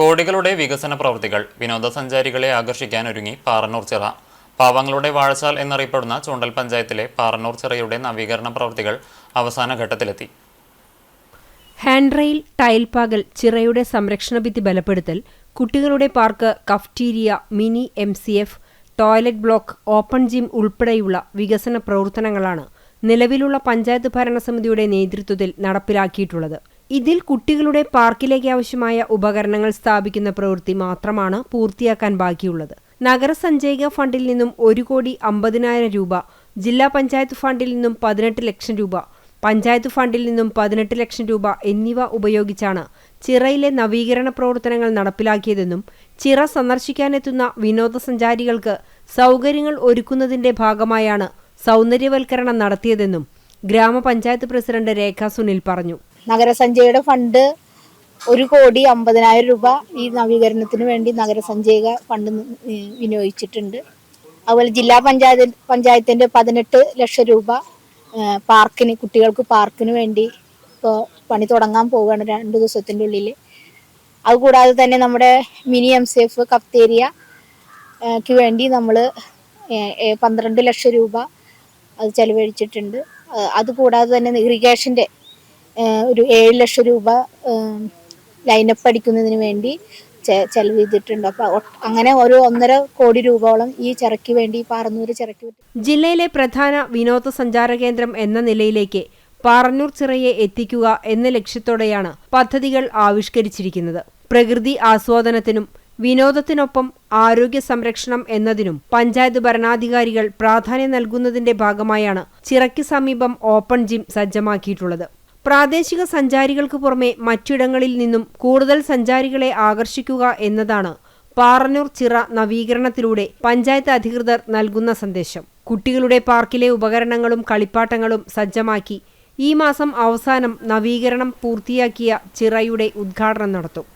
കോടികളുടെ വികസന പ്രവൃത്തികൾ വിനോദസഞ്ചാരികളെ ആകർഷിക്കാൻ ഒരുങ്ങി പാറന്നൂർ ചിറ. പാവങ്ങളുടെ വാഴച്ചാൽ എന്നറിയപ്പെടുന്ന ചൂണ്ടൽ പഞ്ചായത്തിലെ പാറന്നൂർ ചിറയുടെ നവീകരണ പ്രവൃത്തികൾ അവസാന ഘട്ടത്തിലെത്തി. ഹാൻഡ് റെയിൽ ടൈൽ പാകൽ ചിറയുടെ സംരക്ഷണ ഭിത്തി ബലപ്പെടുത്തൽ കുട്ടികളുടെ park cafeteria mini M C F toilet block open gym ഉൾപ്പെടെയുള്ള വികസന പ്രവർത്തനങ്ങളാണ് നിലവിലുള്ള പഞ്ചായത്ത് ഭരണസമിതിയുടെ നേതൃത്വത്തിൽ നടപ്പിലാക്കിയിട്ടുള്ളത്. ഇതിൽ കുട്ടികളുടെ പാർക്കിലേക്ക് ആവശ്യമായ ഉപകരണങ്ങൾ സ്ഥാപിക്കുന്ന പ്രവൃത്തി മാത്രമാണ് പൂർത്തിയാക്കാൻ ബാക്കിയുള്ളത്. നഗരസഞ്ചയിക ഫണ്ടിൽ നിന്നും ഒരു കോടി അമ്പതിനായിരം രൂപ ജില്ലാ പഞ്ചായത്ത് ഫണ്ടിൽ നിന്നും പതിനെട്ട് ലക്ഷം രൂപ പഞ്ചായത്ത് ഫണ്ടിൽ നിന്നും പതിനെട്ട് ലക്ഷം രൂപ എന്നിവ ഉപയോഗിച്ചാണ് ചിറയിലെ നവീകരണ പ്രവർത്തനങ്ങൾ നടപ്പിലാക്കിയതെന്നും ചിറ സന്ദർശിക്കാനെത്തുന്ന വിനോദസഞ്ചാരികൾക്ക് സൗകര്യങ്ങൾ ഒരുക്കുന്നതിന്റെ ഭാഗമായാണ് സൗന്ദര്യവൽക്കരണം നടത്തിയതെന്നും ഗ്രാമപഞ്ചായത്ത് പ്രസിഡന്റ് രേഖ സുനിൽ പറഞ്ഞു. നഗരസഞ്ചയയുടെ ഫണ്ട് ഒരു കോടി അമ്പതിനായിരം രൂപ ഈ നവീകരണത്തിന് വേണ്ടി നഗരസഞ്ചയിക ഫണ്ട് വിനിയോഗിച്ചിട്ടുണ്ട്. അതുപോലെ ജില്ലാ പഞ്ചായത്ത് പഞ്ചായത്തിന്റെ പതിനെട്ട് ലക്ഷം രൂപ പാർക്കിന് കുട്ടികൾക്ക് പാർക്കിന് വേണ്ടി ഇപ്പോൾ പണി തുടങ്ങാൻ പോവുകയാണ് രണ്ട് ദിവസത്തിന്റെ ഉള്ളിൽ അതുകൂടാതെ തന്നെ നമ്മുടെ മിനി എം സി എഫ് കഫ്തേരിയക്ക് വേണ്ടി നമ്മൾ പന്ത്രണ്ട് ലക്ഷം രൂപ അത് ചെലവഴിച്ചിട്ടുണ്ട്. അതുകൂടാതെ തന്നെ ഇറിഗേഷന്റെ ഒരു ഏഴ് ലക്ഷം രൂപ ലൈനപ്പ് അടിക്കുന്നതിന് വേണ്ടി ചെലവ് ചെയ്തിട്ടുണ്ട്. അപ്പൊ അങ്ങനെ ഒരു ഒന്നര കോടി രൂപയോളം ഈ ചിറയ്ക്ക് വേണ്ടി പാറന്നൂര് ചിറയ്ക്ക് വേണ്ടി ജില്ലയിലെ പ്രധാന വിനോദസഞ്ചാര കേന്ദ്രം എന്ന നിലയിലേക്ക് പാറന്നൂർ ചിറയെ എത്തിക്കുക എന്ന ലക്ഷ്യത്തോടെയാണ് പദ്ധതികൾ ആവിഷ്കരിച്ചിരിക്കുന്നത്. പ്രകൃതി ആസ്വാദനത്തിനും വിനോദത്തിനൊപ്പം ആരോഗ്യ സംരക്ഷണം എന്നതിനും പഞ്ചായത്ത് ഭരണാധികാരികൾ പ്രാധാന്യം നൽകുന്നതിന്റെ ഭാഗമായാണ് ചിറയ്ക്ക് സമീപം ഓപ്പൺ ജിം സജ്ജമാക്കിയിട്ടുള്ളത്. പ്രാദേശിക സഞ്ചാരികൾക്ക് പുറമെ മറ്റിടങ്ങളിൽ നിന്നും കൂടുതൽ സഞ്ചാരികളെ ആകർഷിക്കുക എന്നതാണ് പാറന്നൂർ ചിറ നവീകരണത്തിലൂടെ പഞ്ചായത്ത് അധികൃതർ നൽകുന്ന സന്ദേശം. കുട്ടികളുടെ പാർക്കിലെ ഉപകരണങ്ങളും കളിപ്പാട്ടങ്ങളും സജ്ജമാക്കി ഈ മാസം അവസാനം നവീകരണം പൂർത്തിയാക്കിയ ചിറയുടെ ഉദ്ഘാടനം നടത്തും.